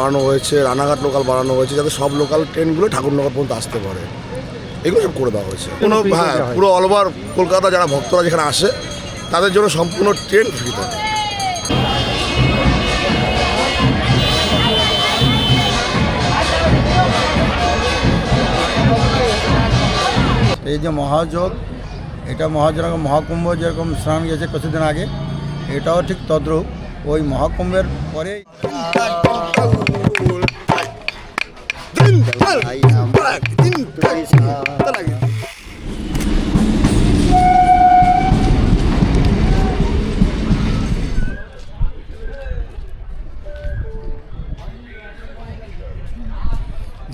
বাড়ানো হয়েছে রানাঘাট লোকাল বাড়ানো হয়েছে যাতে সব লোকাল ট্রেনগুলো ঠাকুরনগর পর্যন্ত আসতে পারে। এগুলো সব করে দেওয়া হয়েছে। কোনো হ্যাঁ পুরো অল ওভার কলকাতা যারা ভক্তরা যেখানে আসে তাদের জন্য সম্পূর্ণ ট্রেন ফ্রি থাকে। এই যে মহাযোগ এটা মহাযোগ মহাকুম্ভ যেরকম স্নান গেছে কিছুদিন আগে এটাও ঠিক তদ্রূপ। ওই মহাকুম্ভের পরে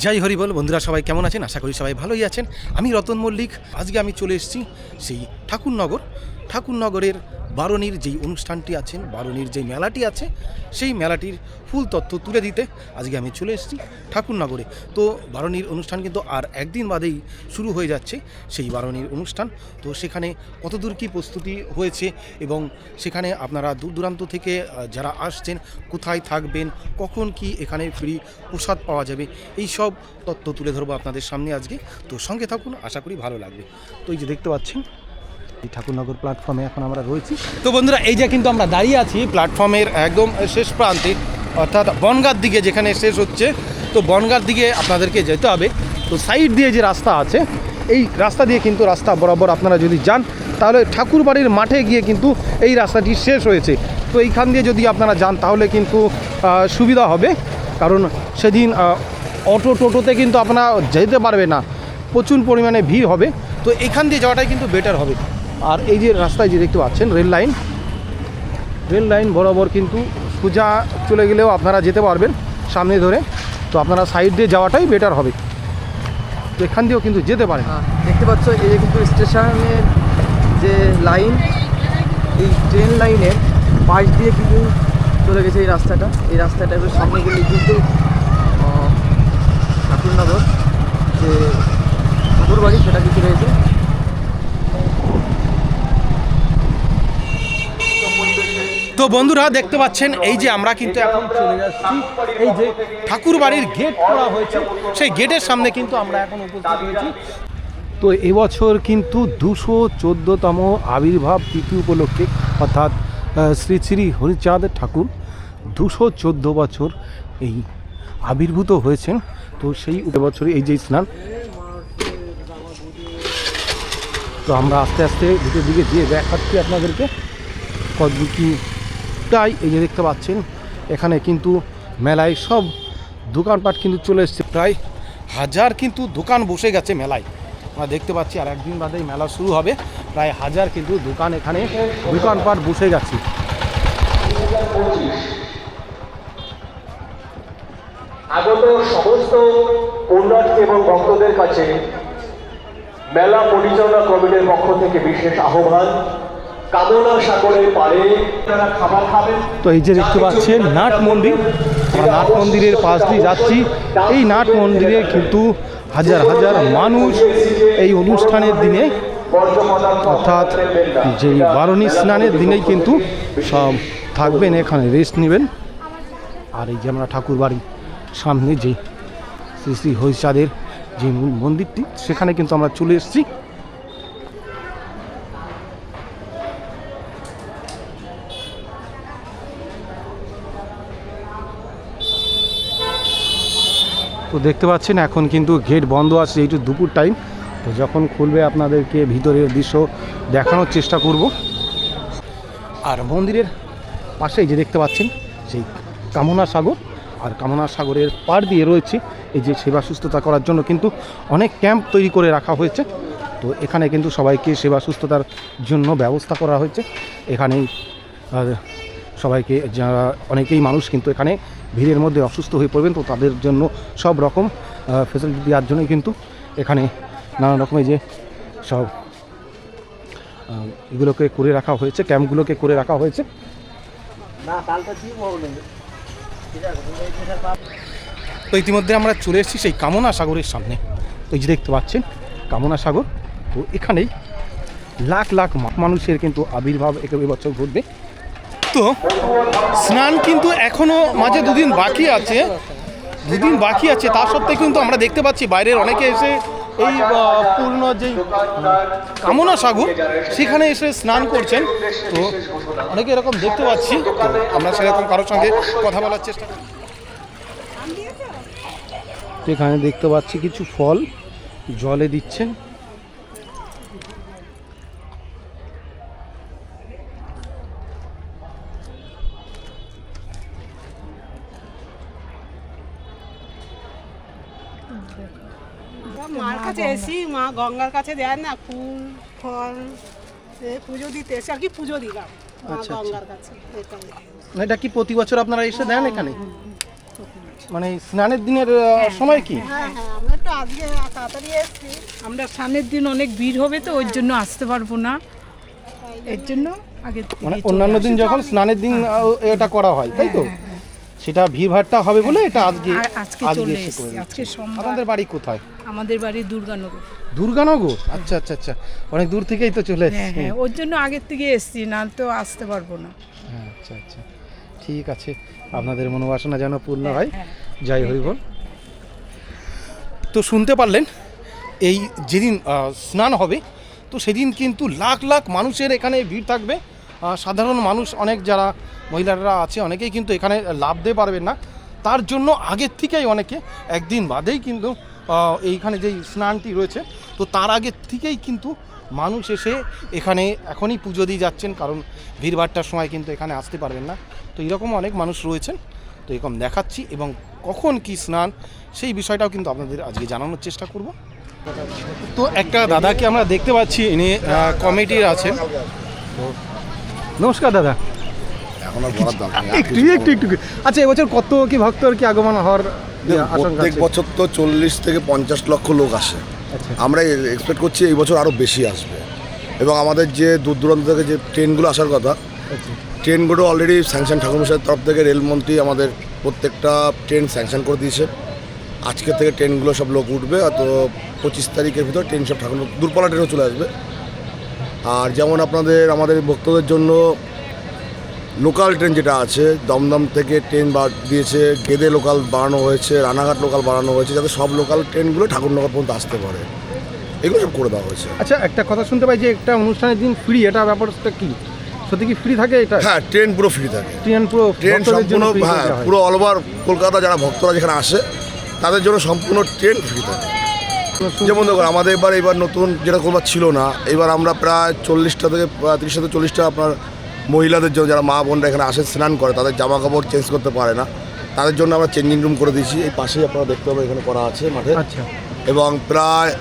জয় হরি বল বন্ধুরা সবাই কেমন আছেন? আশা করি সবাই ভালোই আছেন। আমি রতন মল্লিক, আজকে আমি চলে এসেছি সেই ঠাকুরনগর। ঠাকুরনগরের বারণীর যেই অনুষ্ঠানটি আছেন বারণীর যেই মেলাটি আছে, সেই মেলাটির ফুল তথ্য তুলে দিতে আজকে আমি চলে এসেছি ঠাকুরনগরে। তো বারণীর অনুষ্ঠান কিন্তু আর একদিন বাদেই শুরু হয়ে যাচ্ছে সেই বারণীর অনুষ্ঠান। তো সেখানে কতদূর কী প্রস্তুতি হয়েছে এবং সেখানে আপনারা দূর দূরান্ত থেকে যারা আসছেন, কোথায় থাকবেন, কখন কি এখানে ফ্রি প্রসাদ পাওয়া যাবে, এই সব তথ্য তুলে ধরবো আপনাদের সামনে আজকে। তো সঙ্গে থাকুন, আশা করি ভালো লাগবে। তো এই যে দেখতে পাচ্ছেন এই ঠাকুরনগর প্ল্যাটফর্মে এখন আমরা রয়েছি। তো বন্ধুরা, এই যে কিন্তু আমরা দাঁড়িয়ে আছি প্ল্যাটফর্মের একদম শেষ প্রান্তে, অর্থাৎ বনগার দিকে যেখানে শেষ হচ্ছে, তো বনগার দিকে আপনাদেরকে যেতে হবে। তো সাইড দিয়ে যে রাস্তা আছে, এই রাস্তা দিয়ে কিন্তু রাস্তা বরাবর আপনারা যদি যান, তাহলে ঠাকুরবাড়ির মাঠে গিয়ে কিন্তু এই রাস্তাটি শেষ হয়েছে। তো এইখান দিয়ে যদি আপনারা যান, তাহলে কিন্তু সুবিধা হবে। কারণ সেদিন অটো টোটোতে কিন্তু আপনারা যেতে পারবে না। প্রচুর পরিমাণে ভিড় হবে। তো এখান দিয়ে যাওয়াটাই কিন্তু বেটার হবে। আর এই যে রাস্তায় যে দেখতে পাচ্ছেন, রেল লাইন রেল লাইন বরাবর কিন্তু সোজা চলে গেলেও আপনারা যেতে পারবেন সামনে ধরে। তো আপনারা সাইড দিয়ে যাওয়াটাই বেটার হবে। তো এখান দিয়েও কিন্তু যেতে পারেন। দেখতে পাচ্ছ, এই যে কিন্তু স্টেশনের যে লাইন, এই ট্রেন লাইনের পাশ দিয়ে কিন্তু চলে গেছে এই রাস্তাটা। এই রাস্তাটা একটু সামনে গেলে কিন্তু ঠাকুরনগর যে ঠাকুর বাড়ি সেটা কিছু রয়েছে। তো বন্ধুরা দেখতে পাচ্ছেন, এই যে আমরা কিন্তু এখন চলে যাচ্ছি, এই যে ঠাকুর বাড়ির গেট করা হয়েছে, সেই গেটের সামনে কিন্তু আমরা এখন উপস্থিত হয়েছি। তো এবছর কিন্তু দুশো চোদ্দোতম আবির্ভাব তিথি উপলক্ষে, অর্থাৎ শ্রী শ্রী হরিচাঁদ ঠাকুর দুশো চোদ্দ বছর এই আবির্ভূত হয়েছেন। তো সেই বছরে এই যে স্নান, তো আমরা আস্তে আস্তে ভিতর দিকে দিয়ে দেখাচ্ছি আপনাদেরকে। কতদূর কি তাই এই যে দেখতে পাচ্ছেন, এখানে কিন্তু মেলায় সব দোকানপাট কিন্তু চলে এসছে। প্রায় হাজার কিন্তু দোকান বসে গেছে মেলায়। আমরা দেখতে পাচ্ছি আর একদিন বাদেই মেলা শুরু হবে। প্রায় হাজার কিন্তু দোকান এখানে দোকানপাট বসে গেছে। আগত সমস্ত পুণ্যার্থী এবং ভক্তদের কাছে মেলা পরিচালনা কমিটির পক্ষ থেকে বিশেষ আহ্বান। তো এই যে দেখতে পাচ্ছেন নাট মন্দির। আমরা নাট মন্দিরের পাশ দিয়ে যাচ্ছি। এই নাট মন্দিরে কিন্তু হাজার হাজার মানুষ এই অনুষ্ঠানের দিনে অর্থাৎ যে বারণী স্নানের দিনেই কিন্তু সব থাকবেন এখানে রেস্ট নেবেন। আর এই যে আমরা ঠাকুর বাড়ির সামনে যে শ্রী শ্রী হরিচাঁদের যে মূল মন্দিরটি সেখানে কিন্তু আমরা চলে এসেছি। তো দেখতে পাচ্ছেন, এখন কিন্তু গেট বন্ধ আছে এইটু দুপুর টাইম তো যখন খুলবে আপনাদেরকে ভিতরের দৃশ্য দেখানোর চেষ্টা করব। আর মন্দিরের পাশেই যে দেখতে পাচ্ছেন, সেই কামনা সাগর। আর কামনা সাগরের পার দিয়ে রয়েছে, এই যে সেবা সুস্থতা করার জন্য কিন্তু অনেক ক্যাম্প তৈরি করে রাখা হয়েছে। তো এখানে কিন্তু সবাইকে সেবা সুস্থতার জন্য ব্যবস্থা করা হয়েছে। এখানেই সবাইকে, যারা, অনেকেই মানুষ কিন্তু এখানে ভিড়ের মধ্যে অসুস্থ হয়ে পড়বেন, তো তাদের জন্য সব রকম ফেসিলিটি দেওয়ার জন্যই কিন্তু এখানে নানা রকমের যে সব এগুলোকে করে রাখা হয়েছে, ক্যাম্পগুলোকে করে রাখা হয়েছে। তো ইতিমধ্যে আমরা চলে এসেছি সেই কামনা সাগরের সামনে। তো এই যে দেখতে পাচ্ছেন, কামনা সাগর, তো এখানেই লাখ লাখ মানুষের কিন্তু আবির্ভাব একে বছর ঘটবে। তো স্নান কিন্তু এখনও মাঝে দুদিন বাকি আছে। দুদিন বাকি আছে, তা সত্ত্বেও কিন্তু আমরা দেখতে পাচ্ছি বাইরের অনেকে এসে এই পূর্ণ যেই কামনা সাগর, সেখানে এসে স্নান করছেন। তো অনেকে এরকম দেখতে পাচ্ছি। আমরা সেরকম কারোর সঙ্গে কথা বলার চেষ্টা এখানে দেখতে পাচ্ছি কিছু ফল জলে দিচ্ছেন। কাছে এসি মা গঙ্গার কাছে দেয় না ফুল ফল পুজো দিতে এসে আর কি পুজো দিলাম মা আচ্ছা, গঙ্গার কাছে মানে এটা কি প্রতি বছর আপনারা এসে দেন এখানে? মানে স্নানের দিনের সময় কি? হ্যাঁ হ্যাঁ আমরা একটু আজকে তাড়াতাড়ি এসেছি। আমরা সামনের দিন অনেক ভিড় হবে তো ওই জন্য আসতে পারব না। এর জন্য আগে মানে অন্যান্য দিন যখন স্নানের দিন এটা করা হয় তাই তো? সেটা ভিড় ভাড়টা হবে বলে এটা আজকে আ- আজকে চলে এসে এসেছি। আজকে। সোমবার। আপনাদের বাড়ি কোথায়? আমাদের বাড়ি দুর্গানগর। দুর্গানগর? আচ্ছা আচ্ছা আচ্ছা। অনেক দূর থেকেই তো চলে হ্যাঁ এসেছি। হ্যাঁ ওর জন্য আগের থেকে এসেছি না তো আসতে পারব না। হ্যাঁ আচ্ছা আচ্ছা। ঠিক আছে। আপনাদের মনোবাসনা যেন পূর্ণ হয়। যাই হই বল। তো শুনতে পারলেন এই যেদিন আহ, স্নান হবে তো সেদিন কিন্তু লাখ লাখ মানুষের এখানে ভিড় থাকবে। সাধারণ মানুষ অনেক যারা মহিলারা আছে, অনেকেই কিন্তু এখানে লাভ দিতে পারবেন না। তার জন্য আগের থেকেই অনেকে একদিন বাদেই কিন্তু এইখানে যেই স্নানটি রয়েছে, তো তার আগের থেকেই কিন্তু মানুষ এসে এখানে এখনই পুজো দিয়ে যাচ্ছেন, কারণ ভিড়ভাড়টার সময় কিন্তু এখানে আসতে পারবেন না। তো এরকম অনেক মানুষ রয়েছেন, তো এরকম দেখাচ্ছি এবং কখন কি স্নান, সেই বিষয়টাও কিন্তু আপনাদের আজকে জানানোর চেষ্টা করব। তো একটা দাদাকে আমরা দেখতে পাচ্ছি, ইনি কমিটির আছেন। নমস্কার দাদা। একটু একটু একটু আচ্ছা এবছর কত কি ভক্তর কি আগমন হওয়ার প্রত্যেক বছর তো চল্লিশ থেকে পঞ্চাশ লক্ষ লোক আসে। আচ্ছা। আমরা এক্সপেক্ট করছি এই বছর আরও বেশি আসবে। এবং আমাদের যে দূর দূরান্ত থেকে যে ট্রেনগুলো আসার কথা আচ্ছা। ট্রেনগুলো অলরেডি স্যাংশন ঠাকুরমশাইয়ের তরফ থেকে রেলমন্ত্রী আমাদের প্রত্যেকটা ট্রেন স্যাংশন করে দিয়েছে। আজকে থেকে ট্রেনগুলো সব লোক উঠবে আর তো পঁচিশ তারিখের ভিতর ট্রেন সব ঠাকুর দূরপাল্লা ট্রেনও চলে আসবে। আর যেমন আপনাদের আমাদের ভক্তদের জন্য লোকাল ট্রেন যেটা আছে দমদম থেকে ট্রেন বা দিয়েছে গেদে লোকাল বাড়ানো হয়েছে রানাঘাট লোকাল বাড়ানো হয়েছে যাতে সব লোকাল ট্রেনগুলো ঠাকুরনগর পর্যন্ত আসতে পারে। এগুলো সব করে দেওয়া হয়েছে। আচ্ছা একটা কথা শুনতে পাই যে একটা অনুষ্ঠানের দিন ফ্রি এটা ব্যাপারটা কি? সত্যি কি ফ্রি থাকে এটা? হ্যাঁ ট্রেন পুরো ফ্রি থাকে। ট্রেন পুরো ট্রেন জন্য সম্পূর্ণ হ্যাঁ পুরো অল ওভার কলকাতা যারা ভক্তরা যেখানে আসে তাদের জন্য সম্পূর্ণ ট্রেন ফ্রি থাকে। যেমন দেখুন আমাদের এবার এবার নতুন যেটা কোনোবার ছিল না এবার আমরা প্রায় চল্লিশটা থেকে তিরিশটা থেকে চল্লিশটা আপনার মহিলাদের জন্য যারা মা বোনরা এখানে আসে স্নান করে তাদের জামা কাপড় চেঞ্জ করতে পারে না। তাদের জন্য আমরা চেঞ্জিং রুম করে দিয়েছি। এই পাশেই আপনারা দেখতে পাবেন এখানে করা আছে মাঠে। আচ্ছা। এবং প্রায়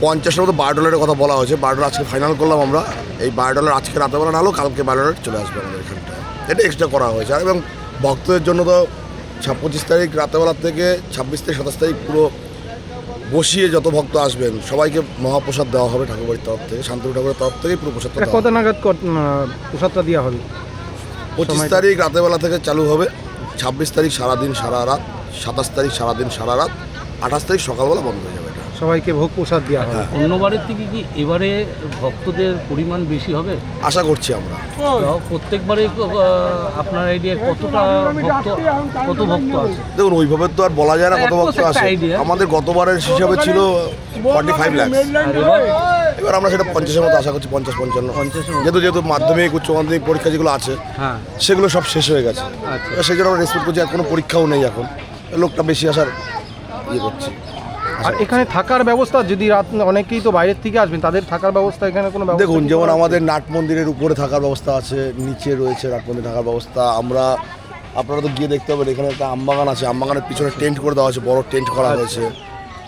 পঞ্চাশের মতো বারো ডলারের কথা বলা হয়েছে। বায়োডলার আজকে ফাইনাল করলাম আমরা। এই বারো ডলার আজকে রাতেবেলা না হলেও কালকে বারো ডলার চলে আসবে আমাদের এখানটায়। এটা এক্সট্রা করা হয়েছে। আর এবং ভক্তদের জন্য তো ছা- পঁচিশ তারিখ রাতেবেলা থেকে ছাব্বিশ থেকে সাতাশ তারিখ পুরো বসিয়ে যত ভক্ত আসবেন সবাইকে মহাপ্রসাদ দেওয়া হবে ঠাকুরবাড়ির তরফ থেকে শান্তি ঠাকুরের তরফ থেকে পুরো প্রসাদটা দেওয়া কত হবে। নাগাদ কত- প্রসাদটা দেওয়া হবে পঁচিশ সময়টা? তারিখ রাতেবেলা থেকে চালু হবে ছাব্বিশ তারিখ সারাদিন সারা রাত সাতাশ তারিখ সারাদিন সারা রাত আঠাশ তারিখ সকালবেলা বন্ধ হয়ে যাবে সবাইকে ভোগ প্রসাদ দেওয়া হবে অন্যবারের থেকে কি এবারে ভক্তদের পরিমাণ বেশি হবে? আশা করছি আমরা। প্রত্যেকবারে আপনার আইডিয়া কতটা ভক্ত কত ভক্ত আছে? দেখুন ওইভাবে তো আর বলা যায় না কত ভক্ত idea। আমাদের গতবারের হিসাবে ছিল ফর্টি ফাইভ ল্যাক্স এবার আমরা সেটা পঞ্চাশের মতো আশা করছি পঞ্চাশ পঞ্চান্ন। যেহেতু যেহেতু মাধ্যমিক উচ্চ মাধ্যমিক পরীক্ষা যেগুলো আছে হ্যাঁ। সেগুলো সব শেষ হয়ে গেছে। আচ্ছা। এবার সেই জন্য আমরা রেসপেক্ট করছি আর কোনো পরীক্ষাও নেই এখন। লোকটা বেশি আসার ইয়ে করছি। আর এখানে থাকার ব্যবস্থা যদি রাত অনেকেই তো বাইরের থেকে আসবেন তাদের থাকার ব্যবস্থা এখানে কোনো দেখুন যেমন আমাদের নাট মন্দিরের উপরে থাকার ব্যবস্থা আছে নিচে রয়েছে নাট মন্দির থাকার ব্যবস্থা। আমরা আপনারা তো গিয়ে দেখতে পাবেন এখানে একটা আমবাগান আছে আমবাগানের পিছনে টেন্ট করে দেওয়া আছে বড় টেন্ট করা হয়েছে।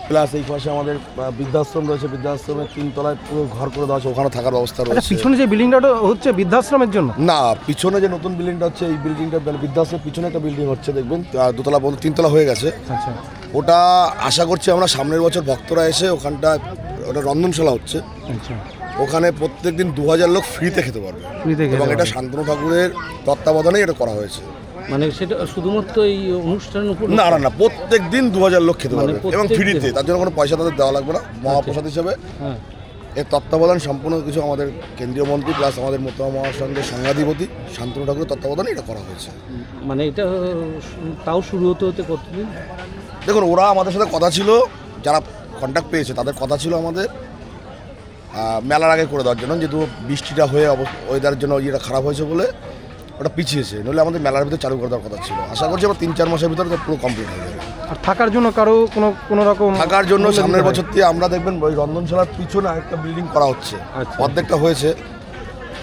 প্লাস এই পাশে আমাদের বৃদ্ধাশ্রম রয়েছে। বৃদ্ধাশ্রমের তিনতলায় পুরো ঘর করে দেওয়া হয়েছে ওখানে থাকার ব্যবস্থা আচ্ছা রয়েছে। পিছনে যে বিল্ডিংটা হচ্ছে বৃদ্ধাশ্রমের জন্য? না পিছনে যে নতুন বিল্ডিংটা হচ্ছে এই বিল্ডিংটা মানে বৃদ্ধাশ্রমের পিছনে একটা বিল্ডিং হচ্ছে দেখবেন। দোতলা পর্যন্ত তিনতলা হয়ে গেছে। আচ্ছা। ওটা আশা করছি আমরা সামনের বছর ভক্তরা এসে ওখানটা ওটা রন্ধনশালা হচ্ছে। আচ্ছা। ওখানে প্রত্যেকদিন দু হাজার লোক ফ্রিতে খেতে পারবে। এবং এটা শান্তনু ঠাকুরের তত্ত্বাবধানেই এটা করা হয়েছে। মানে সেটা শুধুমাত্র এই অনুষ্ঠানের উপর না না না প্রত্যেক দিন দু হাজার লোক খেতে মানে পারবে। এবং ফ্রিতে তার জন্য কোনো পয়সা তাদের দেওয়া লাগবে না। মহাপ্রসাদ হিসেবে। হ্যাঁ। এর তত্ত্বাবধান সম্পূর্ণ কিছু আমাদের কেন্দ্রীয় মন্ত্রী প্লাস আমাদের মোতামা মহাসংঘের সংঘাধিপতি শান্তনু ঠাকুরের তত্ত্বাবধানে এটা করা হয়েছে। মানে এটা তাও শুরু হতে হতে কতদিন? দেখুন ওরা আমাদের সাথে কথা ছিল যারা কন্ট্যাক্ট পেয়েছে তাদের কথা ছিল আমাদের। মেলার আগে করে দেওয়ার জন্য যেহেতু বৃষ্টিটা হয়ে ওয়েদারের জন্য ইয়েটা খারাপ হয়েছে বলে। ওটা পিছিয়েছে নইলে আমাদের মেলার ভিতরে চালু করে দেওয়ার কথা ছিল। আশা করছি আমরা তিন চার মাসের ভিতরে পুরো কমপ্লিট হয়ে যাবে। আর থাকার জন্য কারও কোনো কোনো রকম থাকার জন্য সামনের বছর থেকে আমরা দেখবেন ওই রন্ধনশালার পিছনে আরেকটা বিল্ডিং করা হচ্ছে। আচ্ছা। অর্ধেকটা হয়েছে।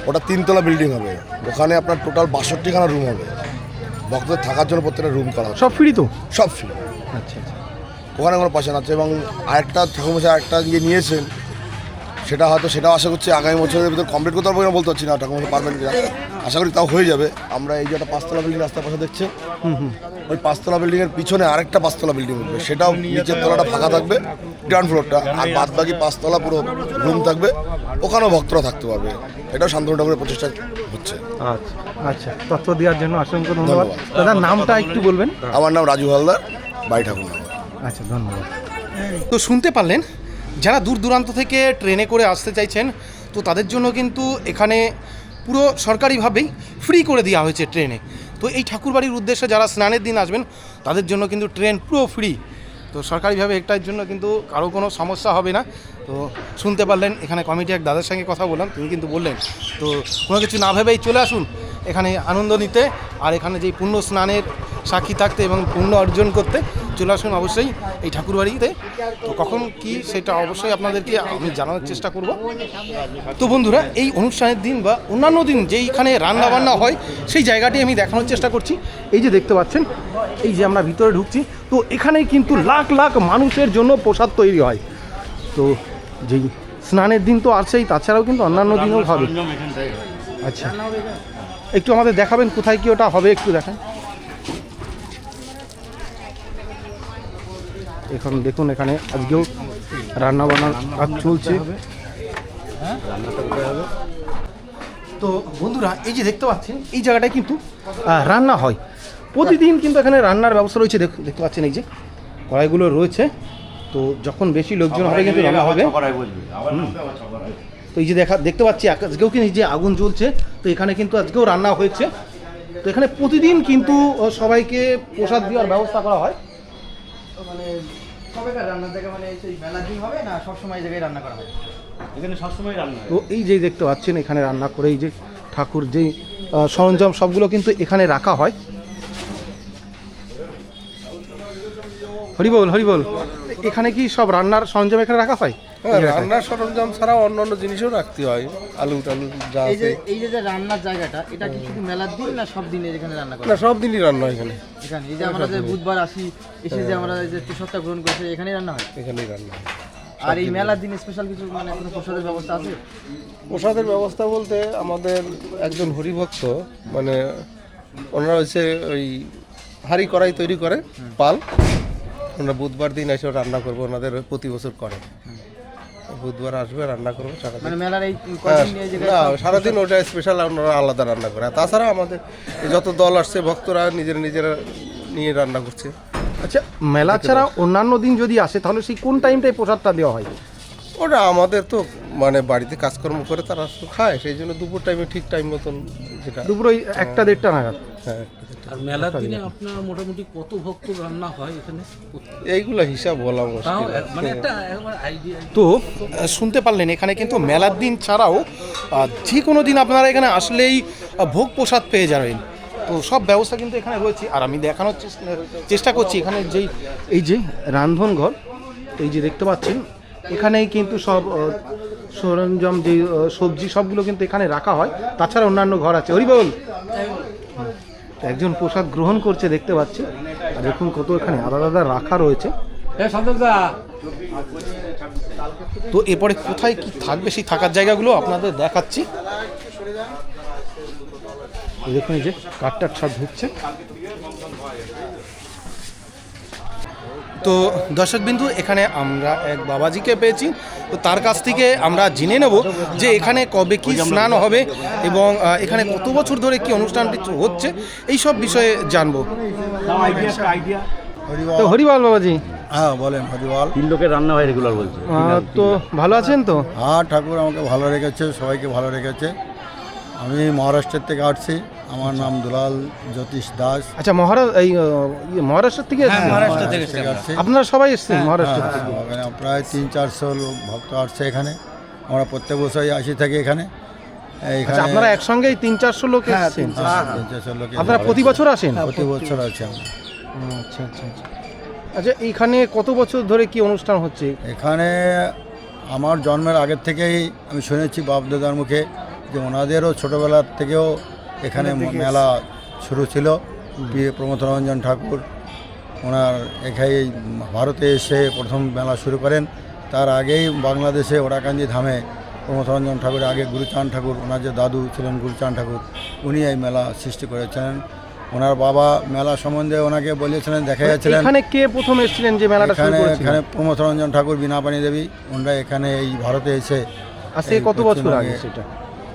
ওটা তিনতলা বিল্ডিং হবে। ওখানে আপনার টোটাল বাষট্টিখানা রুম হবে। ভক্তদের থাকার জন্য প্রত্যেকটা রুম করা সব ফ্রি তো? সব ফ্রি আচ্ছা আচ্ছা। ওখানে কোনো পয়সা আছে এবং আরেকটা ঠাকুরমশাই আরেকটা ইয়ে নিয়েছেন। সেটা হয়তো সেটাও আশা করছি আগামী বছরের ভিতরে কমপ্লিট করতে পারব কিনা বলতে পারছি না ঠাকুরমশাই পারবেন কিনা। আশা করি তাও হয়ে যাবে। আমরা এই যে একটা পাঁচতলা বিল্ডিং রাস্তার পাশে দেখছে ওই পাঁচতলা বিল্ডিংয়ের পিছনে আরেকটা পাঁচতলা বিল্ডিং উঠবে। সেটাও নিচের তলাটা ফাঁকা থাকবে গ্রাউন্ড ফ্লোরটা আর বাদ বাকি পাঁচতলা পুরো রুম থাকবে ওখানেও ভক্তরা থাকতে পারবে। এটাও শান্তনু ঠাকুরের প্রচেষ্টা হচ্ছে। আচ্ছা আচ্ছা তথ্য দেওয়ার জন্য অসংখ্য ধন্যবাদ। ধন্যবাদ। দাদা নামটা একটু বলবেন? আমার নাম রাজু হালদার বাড়ি ঠাকুর আচ্ছা ধন্যবাদ। তো শুনতে পারলেন যারা দূর দূরান্ত থেকে ট্রেনে করে আসতে চাইছেন, তো তাদের জন্য কিন্তু এখানে পুরো সরকারিভাবেই ফ্রি করে দেওয়া হয়েছে ট্রেনে। তো এই ঠাকুরবাড়ির উদ্দেশ্যে যারা স্নানের দিন আসবেন, তাদের জন্য কিন্তু ট্রেন পুরো ফ্রি তো সরকারিভাবে একটার জন্য কিন্তু কারও কোনো সমস্যা হবে না। তো শুনতে পারলেন, এখানে কমিটি এক দাদার সঙ্গে কথা বললাম, তিনি কিন্তু বললেন, তো কোনো কিছু না ভেবেই চলে আসুন। এখানে আনন্দ নিতে আর এখানে যেই পুণ্য স্নানের সাক্ষী থাকতে এবং পুণ্য অর্জন করতে চলে আসুন অবশ্যই এই ঠাকুরবাড়িতে। তো কখন কি সেটা অবশ্যই আপনাদেরকে আমি জানানোর চেষ্টা করব। তো বন্ধুরা, এই অনুষ্ঠানের দিন বা অন্যান্য দিন যেইখানে রান্নাবান্না হয়, সেই জায়গাটি আমি দেখানোর চেষ্টা করছি। এই যে দেখতে পাচ্ছেন, এই যে আমরা ভিতরে ঢুকছি, তো এখানে কিন্তু লাখ লাখ মানুষের জন্য প্রসাদ তৈরি হয়। তো যেই স্নানের দিন তো আছেই তাছাড়াও কিন্তু অন্যান্য দিনও হবে। আচ্ছা। একটু আমাদের দেখাবেন কোথায় কি ওটা হবে একটু দেখান। এখন দেখুন এখানে আজকেও রান্না বান্নার কাজ চলছে। তো বন্ধুরা এই যে দেখতে পাচ্ছেন এই জায়গাটায় কিন্তু রান্না হয়। প্রতিদিন কিন্তু এখানে রান্নার ব্যবস্থা রয়েছে। দেখ- দেখতে পাচ্ছেন এই যে কড়াইগুলো রয়েছে। তো যখন বেশি লোকজন হবে কিন্তু রান্না হবে। তো এই যে দেখা দেখতে পাচ্ছি আজকেও কিন্তু এই যে আগুন জ্বলছে তো এখানে কিন্তু আজকেও রান্না হয়েছে। তো এখানে প্রতিদিন কিন্তু সবাইকে প্রসাদ দেওয়ার ব্যবস্থা করা হয়। মানে কবেকার রান্নার জায়গা মানে সেই মেলার দিন হবে না সবসময় জায়গায় রান্না করা হয়? তো এই যে দেখতে পাচ্ছেন এখানে রান্না করে এই যে ঠাকুর যেই সরঞ্জাম সবগুলো কিন্তু এখানে রাখা হয়। হরিবল হরিবল এখানে কি সব রান্নার সরঞ্জাম এখানে রাখা হয়? হ্যাঁ রান্নার সরঞ্জাম ছাড়াও অন্য অন্য জিনিসও রাখতে হয়। আলু টালু যা এই যে আছে। এই যে যে রান্নার জায়গাটা এটা কি শুধু মেলার দিন না সব দিনে এখানে রান্না করা না সব দিনই রান্না হয় এখানে। এখানে এই যে আমরা যে বুধবার আসি এসে যে আমরা যে প্রসাদটা গ্রহণ করছি এখানেই রান্না হয়? এখানেই রান্না হয়। আর এই মেলার দিন স্পেশাল কিছু মানে কোনো প্রসাদের ব্যবস্থা আছে? প্রসাদের ব্যবস্থা বলতে আমাদের একজন হরিভক্ত মানে ওনারা হচ্ছে ওই হাঁড়ি কড়াই তৈরি করে পাল। ওনারা বুধবার দিন এসে রান্না করব ওনাদের প্রতি বছর করে। বুধবার আসবে রান্না করব সারাদিন। মানে মেলার এই কদিন নিয়ে যে না সারাদিন ওটা স্পেশাল ওনারা আলাদা রান্না করে। আর তাছাড়া আমাদের যত দল আসছে ভক্তরা নিজের নিজেরা নিয়ে রান্না করছে। আচ্ছা মেলা ছাড়া অন্যান্য দিন যদি আসে তাহলে সেই কোন টাইমটায় প্রসাদটা দেওয়া হয়? ওটা আমাদের তো মানে বাড়িতে কাজকর্ম করে তারা তো খায় সেই জন্য দুপুর টাইমে ঠিক টাইম মতন যেটা দুপুর ওই একটা দেড়টা নাগাদ। হ্যাঁ আর মেলার দিনে আপনার মোটামুটি কত ভক্ত রান্না হয় এখানে? এইগুলো হিসাব বলা মুশকিল। মানে একটা আইডিয়া তো শুনতে পারলেন এখানে কিন্তু মেলার দিন ছাড়াও যে কোনো দিন আপনারা এখানে আসলেই ভোগ প্রসাদ পেয়ে যাবেন। তো সব ব্যবস্থা কিন্তু এখানে রয়েছে। আর আমি দেখানোর চেষ্টা করছি এখানে যেই এই যে রান্ধনঘর এই যে দেখতে পাচ্ছেন এখানেই কিন্তু সব সরঞ্জাম যে সবজি সবগুলো কিন্তু এখানে রাখা হয়। তাছাড়া অন্যান্য ঘর আছে। হরিবল তো একজন প্রসাদ গ্রহণ করছে দেখতে পাচ্ছি। আর দেখুন কত এখানে আলাদা আলাদা রাখা রয়েছে। তো এরপরে কোথায় কি থাকবে সেই থাকার জায়গাগুলো আপনাদের দেখাচ্ছি। দেখুন এই যে কাঠটার ছাদ ঢুকছে। তো দর্শক বিন্দু এখানে আমরা এক বাবাজিকে পেয়েছি। তো তার কাছ থেকে আমরা জেনে নেব যে এখানে কবে কি স্নান হবে এবং এখানে কত বছর ধরে কি অনুষ্ঠানটি হচ্ছে এই সব বিষয়ে জানব। তো হরিবল বাবাজি। হ্যাঁ বলেন হরিবল। তিন লোকের রান্না হয় রেগুলার বলছে। তো ভালো আছেন তো? হ্যাঁ ঠাকুর আমাকে ভালো রেখেছে সবাইকে ভালো রেখেছে। আমি মহারাষ্ট্রের থেকে আসছি। আমার নাম দুলাল জ্যোতিষ দাস। আচ্ছা মহারাজ এই ইয়ে, মহারাষ্ট্র থেকে এসেছেন? মহারাষ্ট্র থেকে আসছি। আপনারা সবাই এসেছেন মহারাষ্ট্র হ্যাঁ, থেকে? ওখানে প্রায় তিন চারশো লোক ভক্ত আসছে এখানে। আমরা প্রত্যেক বছরই আসি থাকি এখানে। আচ্ছা আপনারা একসঙ্গেই তিন চারশো লোক এসেছেন? হ্যাঁ, তিন চারশো লোক আপনারা প্রতি বছর আসেন? প্রতি বছর আছে আমরা। আচ্ছা আচ্ছা আচ্ছা। আচ্ছা এইখানে কত বছর ধরে কি অনুষ্ঠান হচ্ছে? এখানে আমার জন্মের আগের থেকেই আমি শুনেছি বাপ দাদার মুখে যে ওনাদেরও ছোটোবেলার থেকেও এখানে মেলা শুরু ছিল। প্রিয় প্রমথ রঞ্জন ঠাকুর ওনার এখানে ভারতে এসে প্রথম মেলা শুরু করেন। তার আগেই বাংলাদেশে ওরাকান্দি ধামে প্রমথ রঞ্জন ঠাকুরের আগে গুরুচাঁদ ঠাকুর ওনার যে দাদু ছিলেন গুরুচাঁদ ঠাকুর উনি এই মেলা সৃষ্টি করেছিলেন। ওনার বাবা মেলা সম্বন্ধে ওনাকে বলেছিলেন দেখা যাচ্ছিলেন। এখানে কে প্রথম এসেছিলেন যে মেলাটা শুরু এখানে করেছিলেন? এখানে প্রমথ রঞ্জন ঠাকুর বিনাপানি দেবী ওনারা এখানে এই ভারতে এসে আজকে কত বছর আগে সেটা?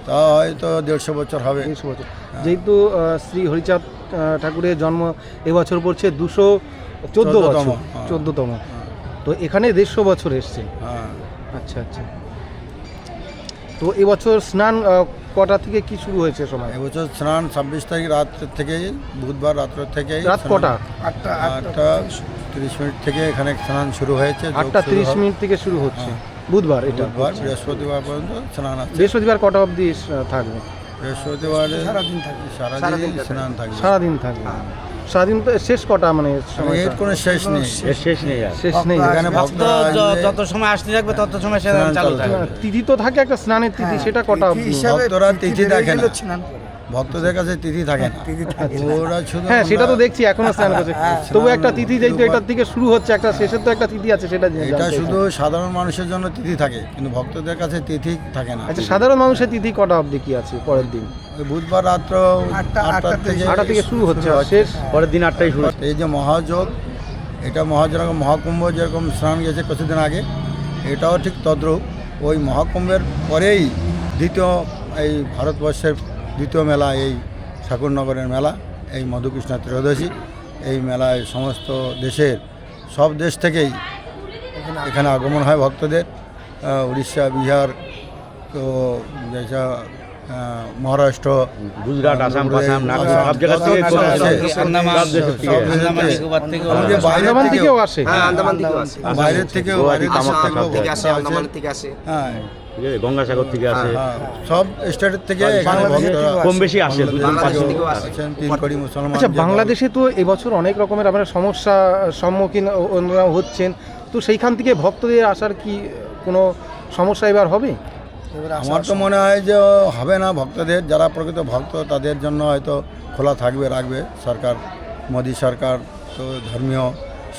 তা হয়তো দেড়শো বছর হবে। তিনশো বছর। যেহেতু শ্রী হরিচাঁদ ঠাকুরের জন্ম এবছর পড়ছে দুশো চোদ্দ চোদ্দতম, বছর হ্যাঁ। চোদ্দতম। তো এখানে দেড়শো বছর এসছে। হ্যাঁ। আচ্ছা আচ্ছা। তো এবছর স্নান কটা থেকে কি শুরু হয়েছে সময়? এবছর স্নান ছাব্বিশ তারিখ রাত থেকে বুধবার রাত্র থেকে রাত কটা? আটটা আটটা তিরিশ মিনিট থেকে এখানে স্নান শুরু হয়েছে আটটা তিরিশ মিনিট থেকে শুরু হচ্ছে। বুধবার এটা। বুধবার বৃহস্পতিবার পর্যন্ত স্নান আছে। বৃহস্পতিবার কটা অবধি থাকবে? বৃহস্পতিবারে সারাদিন থাকে সারাদিন স্নান থাকবে। সারাদিন থাকবে। সারাদিন তো শেষ কটা মানে এর কোনো শেষ নেই। শেষ নেই শেষ নেই। এখানে ভক্তরা যত সময় আসতে থাকবে তত সময় স্নান চালু থাকবে। তিথি তো থাকে একটা স্নানের তিথি সেটা কটা অবধি? ভক্তরা তিথি দেখে না। ভক্তদের কাছে তিথি থাকে না। ওরা শুধু হ্যাঁ সেটা তো দেখছি এখনও স্নান করছে। তবু একটা তিথি যেহেতু এটার থেকে শুরু হচ্ছে একটা শেষের তো একটা তিথি আছে সেটা এটা শুধু সাধারণ মানুষের জন্য তিথি থাকে কিন্তু ভক্তদের কাছে তিথি থাকে না। আচ্ছা সাধারণ মানুষের তিথি কটা অবধি কি আছে পরের দিন? বুধবার রাত্র আটটা থেকে আটটা থেকে শুরু হচ্ছে শেষ? পরের দিন আটটাই শুরু। এই যে মহাযোগ এটা মহাযোগ মহাকুম্ভ যেরকম স্নান গেছে কিছুদিন আগে এটাও ঠিক তদ্রূপ। ওই মহাকুম্ভের পরেই দ্বিতীয় এই ভারতবর্ষের দ্বিতীয় মেলা এই ঠাকুরনগরের মেলা এই মধুকৃষ্ণ ত্রয়োদশী এই মেলায় সমস্ত দেশের সব দেশ থেকেই এখানে আগমন হয় ভক্তদের উড়িষ্যা বিহার তো যেসা মহারাষ্ট্র গুজরাট আসাম আন্ধ্রপ্রদেশ, সব জায়গা থেকে। আন্দামান। এমনকি বাইরের থেকেও থেকেও আসে বাইরের থেকেও বাইরের থেকে। হ্যাঁ ঠিক আছে গঙ্গাসাগর থেকে আসে। হ্যাঁ, সব স্টেটের থেকে এখানে কম বেশি আসে মুসলমান আচ্ছা বাংলাদেশে তো এবছর অনেক রকমের আপনার সমস্যা সম্মুখীন ওনারা হচ্ছেন। তো সেইখান থেকে ভক্তদের আসার কি কোনো সমস্যা এবার হবে? আমার তো মনে হয় যে হবে না ভক্তদের। যারা প্রকৃত ভক্ত তাদের জন্য হয়তো খোলা থাকবে রাখবে। সরকার মোদী সরকার তো ধর্মীয়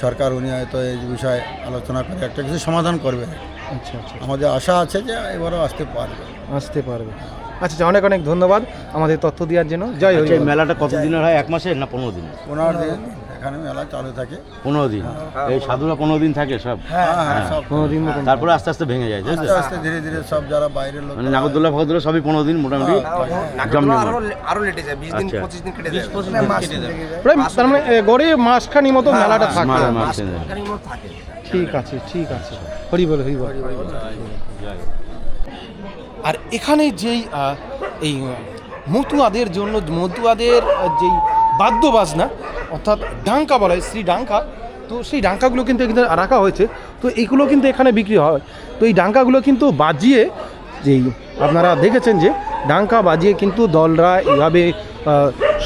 সরকার উনি হয়তো এই বিষয়ে আলোচনা করে একটা কিছু সমাধান করবে। আচ্ছা আচ্ছা আমাদের আশা আছে যে এবারও আসতে পারবে। আসতে পারবে। আচ্ছা আচ্ছা, অনেক অনেক ধন্যবাদ আমাদের তথ্য দেওয়ার জন্য। জয় হরি আচ্ছা, এই মেলাটা কত দিনের হয়? এক মাসের না পনেরো দিন পনেরো দিন। এখানে মেলা চালু থাকে। পনেরো দিন। এই সাধুরা পনেরো দিন থাকে সব? হ্যাঁ হ্যাঁ সব। কোনোদিন মতন। তারপরে আস্তে আস্তে ভেঙে যায় আস্তে আস্তে ধীরে ধীরে সব যারা বাইরের লোক মানে নাগরদোল্লা ফাগরদোল্লা সবই পনেরো দিন মোটামুটি আরও লেটে যায় বিশ দিন, আচ্ছা। পঁচিশ দিন কেটে যায়। প্রায় তার মানে গড়ে মাসখানি মতো মেলাটা থাকে। মাস- মাস। হয়। ঠিক আছে ঠিক আছে। হরি বল হরি বল। আর এখানে যেই এই মতুয়াদের জন্য, মতুয়াদের যেই বাদ্য বাজনা অর্থাৎ ডাঙ্কা বলা হয়, শ্রী ডাঙ্কা, তো সেই ডাঙ্কাগুলো কিন্তু এখানে রাখা হয়েছে। তো এইগুলো কিন্তু এখানে বিক্রি হয়। তো এই ডাঙ্কাগুলো কিন্তু বাজিয়ে, যেই আপনারা দেখেছেন যে, ডাঙ্কা বাজিয়ে কিন্তু দলরা এভাবে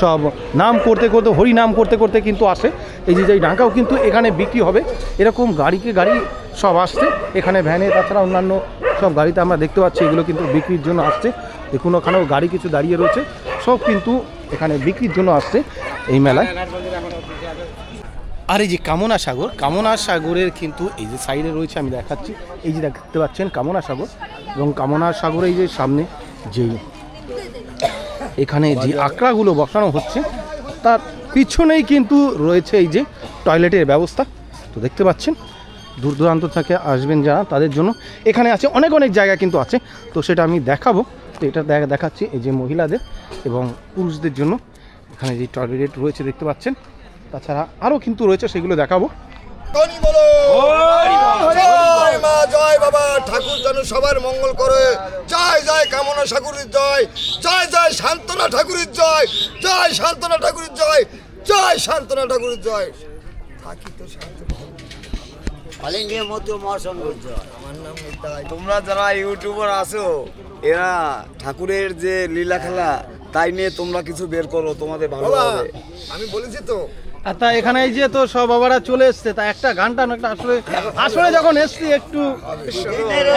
সব নাম করতে করতে হরি নাম করতে করতে কিন্তু আসে। এই যে যে ডাঙ্কাও কিন্তু এখানে বিক্রি হবে। এরকম গাড়িকে গাড়ি সব আসছে। এখানে ভ্যানে, তাছাড়া অন্যান্য সব গাড়িতে আমরা দেখতে পাচ্ছি, এগুলো কিন্তু বিক্রির জন্য আসছে। দেখুন, ওখানেও গাড়ি কিছু দাঁড়িয়ে রয়েছে। সব কিন্তু এখানে বিক্রির জন্য আসছে এই মেলায়। আর এই যে কামনা সাগর, কামনা সাগরের কিন্তু এই যে সাইডে রয়েছে, আমি দেখাচ্ছি। এই যে দেখতে পাচ্ছেন কামনা সাগর। এবং কামনা সাগরে এই যে সামনে যেই এখানে যে আকড়াগুলো বসানো হচ্ছে তার পিছনেই কিন্তু রয়েছে এই যে টয়লেটের ব্যবস্থা। তো দেখতে পাচ্ছেন দূর দূরান্ত থেকে আসবেন যারা তাদের জন্য এখানে আছে অনেক অনেক জায়গা কিন্তু আছে। তো সেটা আমি দেখাবো। তো এটা দেখা দেখাচ্ছি এই যে মহিলাদের এবং পুরুষদের জন্য। এখানে যে টয়লেট রয়েছে দেখতে পাচ্ছেন তাছাড়া আরও কিন্তু রয়েছে সেগুলো দেখাবো। ঠাকুর যেন সবার মঙ্গল করে। জয় জয় কামনা ঠাকুরের জয়। জয় জয় শান্তনা ঠাকুরের জয়। জয় শান্তনা ঠাকুরের জয়। জয় শান্তনা ঠাকুরের জয়। থাকি তো অলিঙ্গের মতো মহাসংঘ আমার নাম নিতাই। তোমরা যারা ইউটিউবার আছো এরা ঠাকুরের যে লীলা খেলা তাই নিয়ে তোমরা কিছু বের করো তোমাদের ভালো হবে। আমি বলেছি তো তা এখানে এই যে তো সব বাবারা চলে এসছে তা একটা গানটা না একটা আসলে আসলে যখন এসছি একটু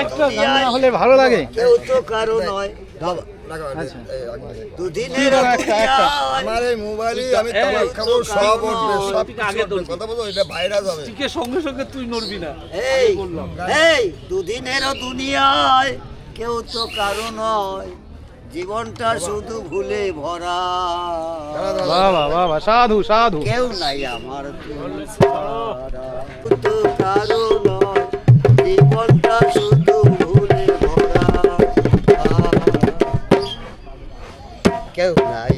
একটা গান হলে ভালো লাগে। কেউ তো কারও নয়। সঙ্গে সঙ্গে তুই নড়বি না। এই এই দুদিনেরও দুনিয়ায় কেউ তো কারও নয়। জীবনটা শুধু ভুলে ভরা। বাবা বাবা সাধু সাধু। কেউ নাই আমার জীবনটা শুধু ভুলে ভরা। কেউ নাই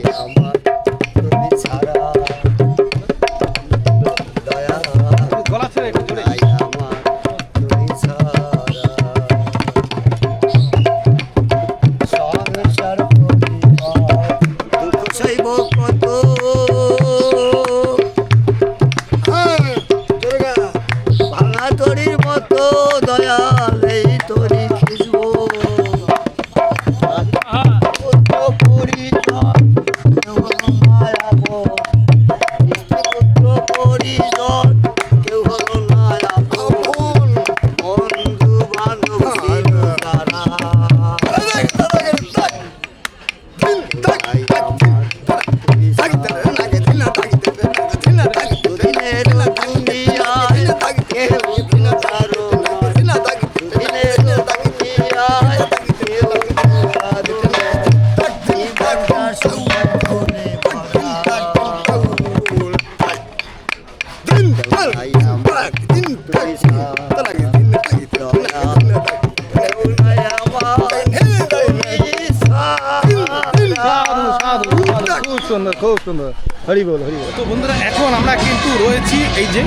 হরি বল হরি বল। তো বন্ধুরা, এখন আমরা কিন্তু রয়েছি এই যে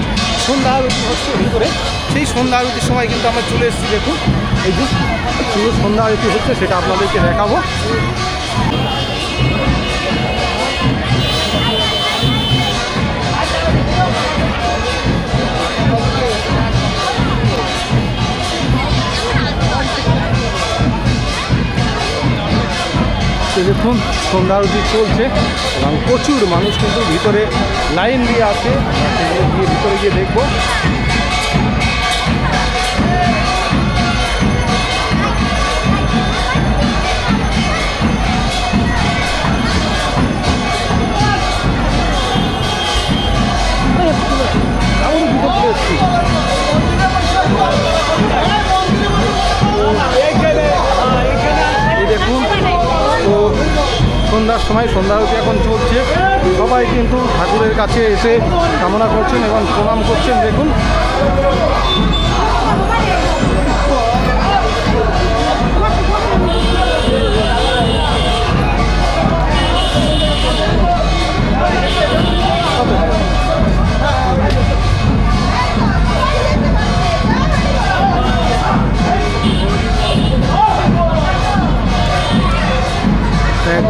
সন্ধ্যা আরতি হচ্ছে ভিতরে। সেই সন্ধ্যা আরতির সময় কিন্তু আমরা চলে এসেছি, দেখুন। এই যে সন্ধ্যা আরতি হচ্ছে, সেটা আপনাদেরকে দেখাবো। তো দেখুন, সন্ধ্যা আরতি চলছে এবং প্রচুর মানুষ কিন্তু ভিতরে লাইন দিয়ে আছে। গিয়ে ভিতরে গিয়ে দেখব। সন্ধ্যার সময়, সন্ধ্যা আরতি এখন চলছে। সবাই কিন্তু ঠাকুরের কাছে এসে কামনা করছেন এবং প্রণাম করছেন। দেখুন।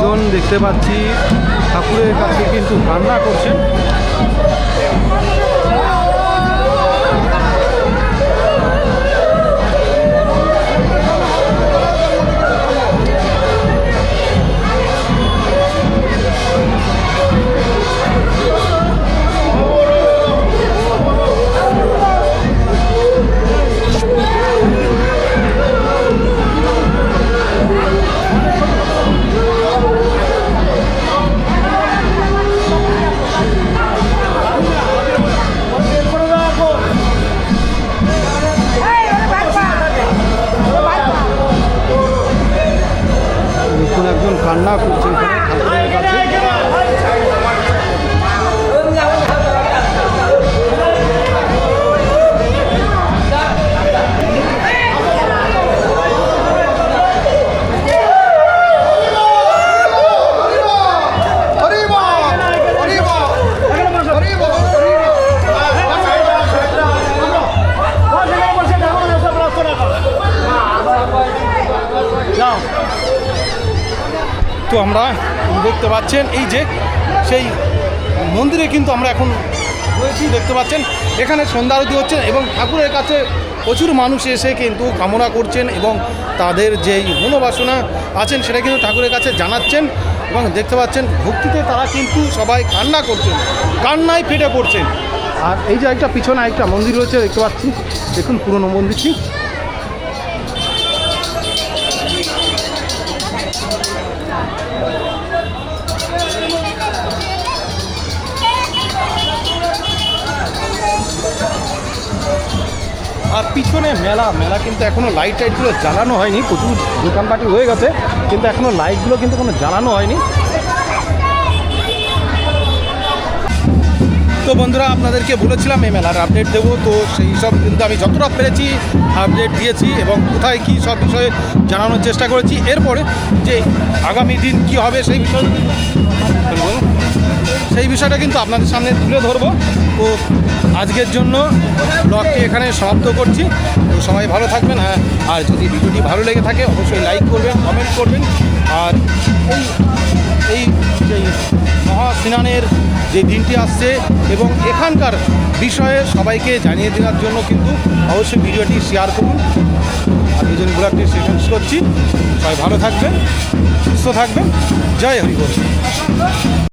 একজন দেখতে পাচ্ছি। ঠাকুরের কাছে কিন্তু রান্না করছেন। আমরা দেখতে পাচ্ছেন, এই যে সেই মন্দিরে কিন্তু আমরা এখন রয়েছি, দেখতে পাচ্ছেন। এখানে সন্ধ্যা আরতি হচ্ছে এবং ঠাকুরের কাছে প্রচুর মানুষ এসে কিন্তু কামনা করছেন এবং তাদের যেই মনোবাসনা আছেন সেটা কিন্তু ঠাকুরের কাছে জানাচ্ছেন এবং দেখতে পাচ্ছেন, ভক্তিতে তারা কিন্তু সবাই কান্না করছেন, কান্নায় ফেটে পড়ছেন। আর এই যে একটা পিছনে একটা মন্দির রয়েছে, দেখতে পাচ্ছি। দেখুন, পুরনো মন্দিরটি। পিছনে মেলা মেলা কিন্তু এখনও লাইট টাইটগুলো জ্বালানো হয়নি, প্রচুর দোকানপাটি হয়ে গেছে, কিন্তু এখনও লাইটগুলো কিন্তু কোনো জ্বালানো হয়নি। তো বন্ধুরা, আপনাদেরকে বলেছিলাম এই মেলার আপডেট দেবো, তো সেই সব কিন্তু আমি যতটা পেরেছি আপডেট দিয়েছি এবং কোথায় কী সব বিষয়ে জানানোর চেষ্টা করেছি। এরপরে যে আগামী দিন কি হবে সেই বিষয়ে। সেই বিষয়টা কিন্তু আপনাদের সামনে তুলে ধরবো। তো আজকের জন্য ব্লগটি এখানে সমাপ্ত করছি। তো সবাই ভালো থাকবেন। হ্যাঁ আর যদি ভিডিওটি ভালো লেগে থাকে, অবশ্যই লাইক করবেন কমেন্ট করবেন। আর এই এই যে মহাস্নানের যে দিনটি আসছে এবং এখানকার বিষয়ে সবাইকে জানিয়ে দেওয়ার জন্য কিন্তু অবশ্যই ভিডিওটি শেয়ার করুন। আর এই জন্য ব্লগটি শেষ করছি। সবাই ভালো থাকবেন, সুস্থ থাকবেন। জয় হরিবল